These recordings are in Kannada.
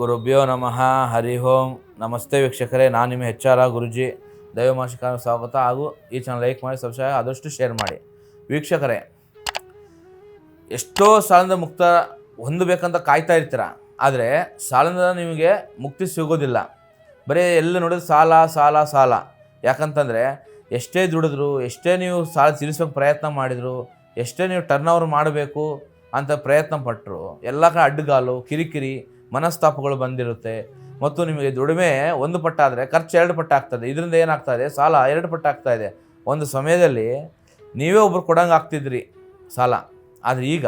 ಗುರುಭ್ಯೋ ನಮಃ, ಹರಿ ಓಂ. ನಮಸ್ತೆ ವೀಕ್ಷಕರೇ, ನಾನು ನಿಮ್ಮ ಹೆಚ್ ಆರ್ ಗುರುಜಿ. ದೈವಮಾಶಿಕ ಸ್ವಾಗತ ಹಾಗೂ ಈ ಚಾನಲ್ ಲೈಕ್ ಮಾಡಿ ಸಬ್ಸ್ಕ್ರೈಬ್ ಆದಷ್ಟು ಶೇರ್ ಮಾಡಿ. ವೀಕ್ಷಕರೇ, ಎಷ್ಟೋ ಸಾಲದ ಮುಕ್ತ ಹೊಂದಬೇಕಂತ ಕಾಯ್ತಾ ಇರ್ತೀರ? ಆದರೆ ಸಾಲದಿಂದ ನಿಮಗೆ ಮುಕ್ತಿ ಸಿಗೋದಿಲ್ಲ. ಬರೀ ಎಲ್ಲ ನೋಡಿದ್ರೆ ಸಾಲ ಸಾಲ ಸಾಲ. ಯಾಕಂತಂದರೆ, ಎಷ್ಟೇ ದುಡಿದ್ರು, ಎಷ್ಟೇ ನೀವು ಸಾಲ ತೀರಿಸೋಕೆ ಪ್ರಯತ್ನ ಮಾಡಿದರು, ಎಷ್ಟೇ ನೀವು ಟರ್ನ್ ಓವರ್ ಮಾಡಬೇಕು ಅಂತ ಪ್ರಯತ್ನ ಪಟ್ಟರು ಎಲ್ಲ ಕಡೆ ಅಡ್ಡಗಾಲು, ಕಿರಿಕಿರಿ ಮನಸ್ತಾಪಗಳು ಬಂದಿರುತ್ತೆ. ಮತ್ತು ನಿಮಗೆ ದುಡಿಮೆ ಒಂದು ಪಟ್ಟಾದರೆ ಖರ್ಚು ಎರಡು ಪಟ್ಟು ಆಗ್ತದೆ. ಇದರಿಂದ ಏನಾಗ್ತಾ ಇದೆ? ಸಾಲ ಎರಡು ಪಟ್ಟು ಆಗ್ತಾ ಇದೆ. ಒಂದು ಸಮಯದಲ್ಲಿ ನೀವೇ ಒಬ್ರು ಕೊಡಂಗೆ ಆಗ್ತಿದ್ರಿ ಸಾಲ. ಆದರೆ ಈಗ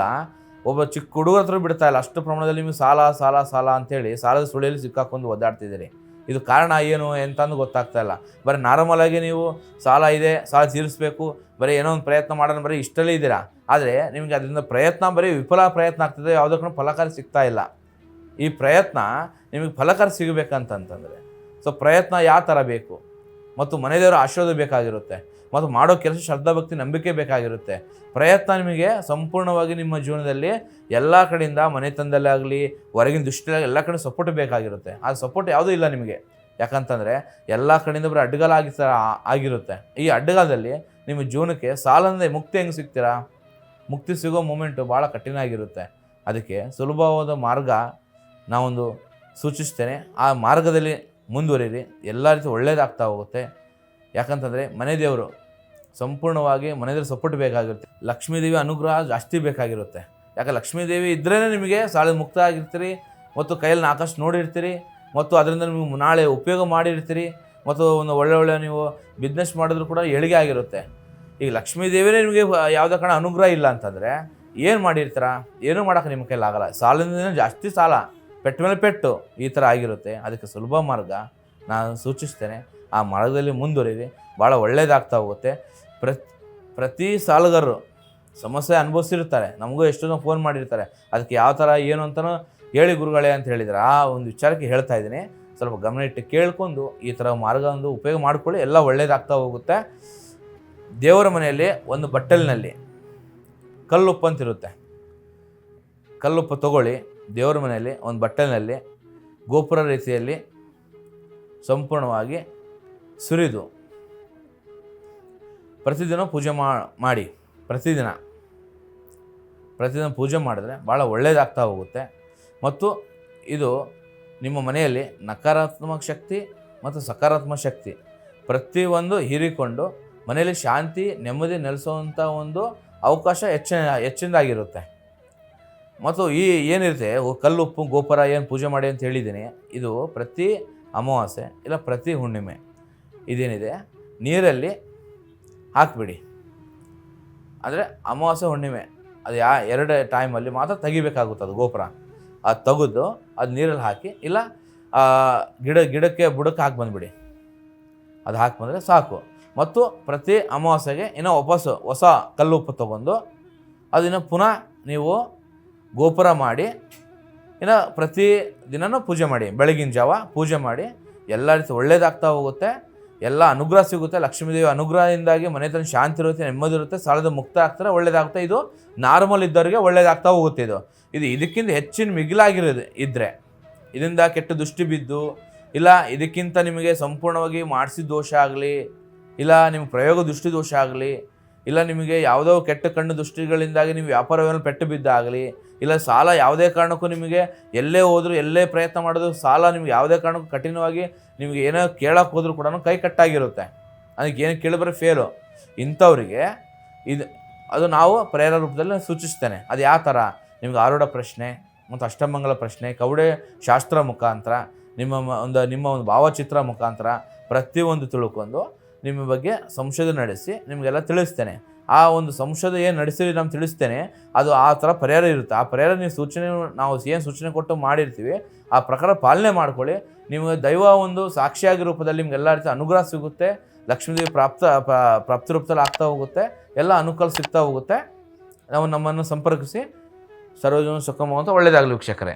ಒಬ್ಬ ಚಿಕ್ಕ ಹುಡುಗರ ಹತ್ರ ಬಿಡ್ತಾ ಇಲ್ಲ. ಅಷ್ಟು ಪ್ರಮಾಣದಲ್ಲಿ ನಿಮಗೆ ಸಾಲ ಸಾಲ ಸಾಲ ಅಂತೇಳಿ ಸಾಲದ ಸುಳಿಯಲ್ಲಿ ಸಿಕ್ಕಾಕೊಂಡು ಒದ್ದಾಡ್ತಿದ್ದೀರಿ. ಇದು ಕಾರಣ ಏನು ಎಂತಂದು ಗೊತ್ತಾಗ್ತಾ ಇಲ್ಲ. ಬರೀ ನಾರ್ಮಲ್ ಆಗಿ ನೀವು ಸಾಲ ಇದೆ, ಸಾಲ ತೀರಿಸಬೇಕು, ಬರೀ ಏನೋ ಒಂದು ಪ್ರಯತ್ನ ಮಾಡೋಣ, ಬರೀ ಇಷ್ಟಲ್ಲೇ ಇದ್ದೀರಾ? ಆದರೆ ನಿಮಗೆ ಅದರಿಂದ ಪ್ರಯತ್ನ ಬರೀ ವಿಫಲ ಪ್ರಯತ್ನ ಆಗ್ತದೆ, ಯಾವುದಕ್ಕೂ ಫಲಕಾರಿ ಸಿಗ್ತಾ ಇಲ್ಲ. ಈ ಪ್ರಯತ್ನ ನಿಮಗೆ ಫಲಕರ ಸಿಗಬೇಕಂತಂತಂದರೆ. ಸೊ ಪ್ರಯತ್ನ ಯಾವ ಥರ ಬೇಕು? ಮತ್ತು ಮನೆದೇವರ ಆಶೀರ್ವಾದ ಬೇಕಾಗಿರುತ್ತೆ. ಮತ್ತು ಮಾಡೋ ಕೆಲಸ ಶ್ರದ್ಧಾ ಭಕ್ತಿ ನಂಬಿಕೆ ಬೇಕಾಗಿರುತ್ತೆ. ಪ್ರಯತ್ನ ನಿಮಗೆ ಸಂಪೂರ್ಣವಾಗಿ ನಿಮ್ಮ ಜೀವನದಲ್ಲಿ ಎಲ್ಲ ಕಡೆಯಿಂದ ಮನೆತನದಲ್ಲೇ ಆಗಲಿ, ಹೊರಗಿನ ದೃಷ್ಟಿಯಲ್ಲಿ ಎಲ್ಲ ಕಡೆ ಸಪೋರ್ಟ್ ಬೇಕಾಗಿರುತ್ತೆ. ಆ ಸಪೋರ್ಟ್ ಯಾವುದೂ ಇಲ್ಲ ನಿಮಗೆ. ಯಾಕಂತಂದರೆ ಎಲ್ಲ ಕಡೆಯಿಂದ ಬರೀ ಅಡ್ಡಗಾಲ ಆಗಿ ಥರ ಆಗಿರುತ್ತೆ. ಈ ಅಡ್ಡಗಾಲದಲ್ಲಿ ನಿಮ್ಮ ಜೀವನಕ್ಕೆ ಸಾಲಂದೆ ಮುಕ್ತಿ ಹೆಂಗೆ ಸಿಗ್ತೀರಾ? ಮುಕ್ತಿ ಸಿಗೋ ಮೂಮೆಂಟು ಭಾಳ ಕಠಿಣ ಆಗಿರುತ್ತೆ. ಅದಕ್ಕೆ ಸುಲಭವಾದ ಮಾರ್ಗ ನಾವೊಂದು ಸೂಚಿಸ್ತೇನೆ, ಆ ಮಾರ್ಗದಲ್ಲಿ ಮುಂದುವರಿಯಿರಿ ಎಲ್ಲ ರೀತಿ ಒಳ್ಳೆಯದಾಗ್ತಾ ಹೋಗುತ್ತೆ. ಯಾಕಂತಂದರೆ ಮನೆ ದೇವರು ಸಂಪೂರ್ಣವಾಗಿ ಮನೆದೇವ್ರ ಸಪೋರ್ಟ್ ಬೇಕಾಗಿರುತ್ತೆ. ಲಕ್ಷ್ಮೀದೇವಿ ಅನುಗ್ರಹ ಜಾಸ್ತಿ ಬೇಕಾಗಿರುತ್ತೆ. ಯಾಕೆ ಲಕ್ಷ್ಮೀದೇವಿ ಇದ್ರೇ ನಿಮಗೆ ಸಾಲದ ಮುಕ್ತ ಆಗಿರ್ತೀರಿ, ಮತ್ತು ಕೈಯಲ್ಲಿ ಆಕಾಶ ನೋಡಿರ್ತೀರಿ, ಮತ್ತು ಅದರಿಂದ ನೀವು ನಾಳೆ ಉಪಯೋಗ ಮಾಡಿರ್ತೀರಿ, ಮತ್ತು ಒಂದು ಒಳ್ಳೆ ಒಳ್ಳೆ ನೀವು ಬಿಸ್ನೆಸ್ ಮಾಡಿದ್ರು ಕೂಡ ಏಳಿಗೆ ಆಗಿರುತ್ತೆ. ಈಗ ಲಕ್ಷ್ಮೀದೇವಿನೇ ನಿಮಗೆ ಯಾವುದೇ ಕಾರಣ ಅನುಗ್ರಹ ಇಲ್ಲ ಅಂತಂದರೆ ಏನು ಮಾಡಿರ್ತೀರಾ? ಏನೂ ಮಾಡೋಕ್ಕೆ ನಿಮ್ಮ ಕೈಲಾಗಲ್ಲ ಸಾಲದಿಂದ ಜಾಸ್ತಿ ಸಾಲ. ಪೆಟ್ಟ ಮೇಲೆ ಪೆಟ್ಟು ಈ ಥರ ಆಗಿರುತ್ತೆ. ಅದಕ್ಕೆ ಸುಲಭ ಮಾರ್ಗ ನಾನು ಸೂಚಿಸ್ತೇನೆ. ಆ ಮಾರ್ಗದಲ್ಲಿ ಮುಂದುವರಿರಿ. ಭಾಳ ಒಳ್ಳೆಯದಾಗ್ತಾ ಹೋಗುತ್ತೆ. ಪ್ರತಿ ಪ್ರತಿ ಸಾಲಗಾರರು ಸಮಸ್ಯೆ ಅನುಭವಿಸಿರ್ತಾರೆ. ನಮಗೂ ಎಷ್ಟೋ ಜನ ಫೋನ್ ಮಾಡಿರ್ತಾರೆ. ಅದಕ್ಕೆ ಯಾವ ಥರ, ಏನು ಅಂತಲೂ ಹೇಳಿ ಗುರುಗಳೇ ಅಂತ ಹೇಳಿದ್ದಾರೆ. ಆ ಒಂದು ವಿಚಾರಕ್ಕೆ ಹೇಳ್ತಾ ಇದ್ದೀನಿ. ಸ್ವಲ್ಪ ಗಮನ ಇಟ್ಟು ಕೇಳ್ಕೊಂಡು ಈ ಥರ ಮಾರ್ಗ ಒಂದು ಉಪಯೋಗ ಮಾಡ್ಕೊಳ್ಳಿ. ಎಲ್ಲ ಒಳ್ಳೇದಾಗ್ತಾ ಹೋಗುತ್ತೆ. ದೇವರ ಮನೆಯಲ್ಲಿ ಒಂದು ಬಟ್ಟಲಿನಲ್ಲಿ ಕಲ್ಲುಪ್ಪು ಅಂತಿರುತ್ತೆ ಕಲ್ಲುಪ್ಪು ತಗೊಳ್ಳಿ. ದೇವರ ಮನೆಯಲ್ಲಿ, ಒಂದು ಬಟ್ಟಲಿನಲ್ಲಿ, ಗೋಪುರ ರೀತಿಯಲ್ಲಿ ಸಂಪೂರ್ಣವಾಗಿ ಸುರಿದು ಪ್ರತಿದಿನ ಪೂಜೆ ಮಾಡಿ. ಪ್ರತಿದಿನ. ಪ್ರತಿದಿನ ಪೂಜೆ ಮಾಡಿದ್ರೆ ಭಾಳ ಒಳ್ಳೆಯದಾಗ್ತಾ ಹೋಗುತ್ತೆ. ಮತ್ತು ಇದು ನಿಮ್ಮ ಮನೆಯಲ್ಲಿ ನಕಾರಾತ್ಮಕ ಶಕ್ತಿ ಮತ್ತು ಸಕಾರಾತ್ಮಕ ಶಕ್ತಿ ಪ್ರತಿಯೊಂದು ಹೀರಿಕೊಂಡು ಮನೆಯಲ್ಲಿ ಶಾಂತಿ, ನೆಮ್ಮದಿ ನೆಲೆಸುವಂಥ ಒಂದು ಅವಕಾಶ ಹೆಚ್ಚಿನ, ಹೆಚ್ಚಿನದಾಗಿರುತ್ತೆ. ಮತ್ತು ಈ ಏನಿರುತ್ತೆ ಕಲ್ಲುಪ್ಪು ಗೋಪುರ ಏನು ಪೂಜೆ ಮಾಡಿ ಅಂತ ಹೇಳಿದ್ದೀನಿ, ಇದು ಪ್ರತಿ ಅಮಾವಾಸ್ಯೆ ಇಲ್ಲ ಪ್ರತಿ ಹುಣ್ಣಿಮೆ ಇದೇನಿದೆ, ನೀರಲ್ಲಿ ಹಾಕಿಬಿಡಿ. ಅಂದರೆ ಅಮಾವಾಸ್ಯೆ, ಹುಣ್ಣಿಮೆ, ಅದು ಯಾ, ಎರಡು ಟೈಮಲ್ಲಿ ಮಾತ್ರ ತೆಗಿಬೇಕಾಗುತ್ತೆ ಅದು ಗೋಪುರ. ಅದು ತೆಗೆದು ಅದು ನೀರಲ್ಲಿ ಹಾಕಿ, ಇಲ್ಲ ಗಿಡ, ಗಿಡಕ್ಕೆ ಬುಡಕ್ಕೆ ಹಾಕಿ ಬಂದುಬಿಡಿ. ಅದು ಹಾಕಿ ಬಂದರೆ ಸಾಕು. ಮತ್ತು ಪ್ರತಿ ಅಮಾವಾಸ್ಯೆಗೆ ಇನ್ನೂ ವಾಪಸ್ಸು ಹೊಸ ಕಲ್ಲು, ಉಪ್ಪು ತೊಗೊಂಡು, ಅದನ್ನು ಪುನಃ ನೀವು ಗೋಪುರ ಮಾಡಿ, ಇನ್ನು ಪ್ರತಿ ದಿನನೂ ಪೂಜೆ ಮಾಡಿ, ಬೆಳಗಿನ ಜಾವ ಪೂಜೆ ಮಾಡಿ, ಎಲ್ಲ ರೀತಿ ಒಳ್ಳೇದಾಗ್ತಾ ಹೋಗುತ್ತೆ. ಎಲ್ಲ ಅನುಗ್ರಹ ಸಿಗುತ್ತೆ. ಲಕ್ಷ್ಮೀದೇವಿ ಅನುಗ್ರಹದಿಂದಾಗಿ ಮನೆತನ ಶಾಂತಿ ಇರುತ್ತೆ, ನೆಮ್ಮದಿ ಇರುತ್ತೆ, ಸಾಲದ ಮುಕ್ತ ಆಗ್ತಾರೆ, ಒಳ್ಳೇದಾಗುತ್ತೆ. ಇದು ನಾರ್ಮಲ್ ಇದ್ದವರಿಗೆ ಒಳ್ಳೇದಾಗ್ತಾ ಹೋಗುತ್ತೆ ಇದು. ಇದು ಇದಕ್ಕಿಂತ ಹೆಚ್ಚಿನ ಮಿಗಿಲಾಗಿರೋದು ಇದ್ದರೆ ಇದರಿಂದ ಕೆಟ್ಟ ದೃಷ್ಟಿ ಬಿದ್ದು, ಇಲ್ಲ ಇದಕ್ಕಿಂತ ನಿಮಗೆ ಸಂಪೂರ್ಣವಾಗಿ ಮಾಡಿಸಿದ ದೋಷ ಆಗಲಿ, ಇಲ್ಲ ನಿಮ್ಮ ಪ್ರಯೋಗ ದೃಷ್ಟಿ ದೋಷ ಆಗಲಿ, ಇಲ್ಲ ನಿಮಗೆ ಯಾವುದೋ ಕೆಟ್ಟ ಕಣ್ಣು ದೃಷ್ಟಿಗಳಿಂದಾಗಿ ನೀವು ವ್ಯಾಪಾರವನ್ನು ಪೆಟ್ಟು ಬಿದ್ದಾಗಲಿ ಇಲ್ಲ, ಸಾಲ ಯಾವುದೇ ಕಾರಣಕ್ಕೂ ನಿಮಗೆ ಎಲ್ಲೇ ಹೋದರೂ, ಎಲ್ಲೇ ಪ್ರಯತ್ನ ಮಾಡೋದು ಸಾಲ ನಿಮ್ಗೆ ಯಾವುದೇ ಕಾರಣಕ್ಕೂ ಕಠಿಣವಾಗಿ ನಿಮಗೆ ಏನೋ ಕೇಳೋಕೆ ಹೋದರೂ ಕೂಡ ಕೈ ಕಟ್ಟಾಗಿರುತ್ತೆ. ಅದಕ್ಕೆ ಏನು ಕೇಳಿದ್ರೆ ಫೇಲು ಇಂಥವ್ರಿಗೆ ಇದು, ಅದು ನಾವು ಪ್ರೇರ ರೂಪದಲ್ಲಿ ಸೂಚಿಸ್ತೇನೆ. ಅದು ಯಾವ ಥರ? ನಿಮ್ಗೆ ಆರೂಢ ಪ್ರಶ್ನೆ ಮತ್ತು ಅಷ್ಟಮಂಗಲ ಪ್ರಶ್ನೆ, ಕವಡೆ ಶಾಸ್ತ್ರ ಮುಖಾಂತರ, ನಿಮ್ಮ ಒಂದು ನಿಮ್ಮ ಒಂದು ಭಾವಚಿತ್ರ ಮುಖಾಂತರ ಪ್ರತಿಯೊಂದು ತಿಳ್ಕೊಂಡು ನಿಮ್ಮ ಬಗ್ಗೆ ಸಂಶೋಧನೆ ನಡೆಸಿ ನಿಮಗೆಲ್ಲ ತಿಳಿಸ್ತೇನೆ. ಆ ಒಂದು ಸಂಶೋಧನೆ ಏನು ನಡೆಸಿರಿ ನಾನು ತಿಳಿಸ್ತೇನೆ. ಅದು ಆ ಥರ ಪರಿಹಾರ ಇರುತ್ತೆ. ಆ ಪರಿಹಾರ ನೀವು ಸೂಚನೆ ನಾವು ಏನು ಸೂಚನೆ ಕೊಟ್ಟು ಮಾಡಿರ್ತೀವಿ, ಆ ಪ್ರಕಾರ ಪಾಲನೆ ಮಾಡ್ಕೊಳ್ಳಿ. ನಿಮಗೆ ದೈವ ಒಂದು ಸಾಕ್ಷಿಯಾಗಿ ರೂಪದಲ್ಲಿ ನಿಮ್ಗೆ ಎಲ್ಲ ರೀತಿ ಅನುಗ್ರಹ ಸಿಗುತ್ತೆ. ಲಕ್ಷ್ಮೀದೇವಿ ಪ್ರಾಪ್ತ ಪ್ರಾಪ್ತಿ ರೂಪದಲ್ಲಿ ಆಗ್ತಾ ಹೋಗುತ್ತೆ. ಎಲ್ಲ ಅನುಕೂಲ ಸಿಗ್ತಾ ಹೋಗುತ್ತೆ. ನಾವು ನಮ್ಮನ್ನು ಸಂಪರ್ಕಿಸಿ. ಸರ್ವಜನ ಸುಖಮ ಅಂತ ಒಳ್ಳೆಯದಾಗಲಿ ವೀಕ್ಷಕರೇ.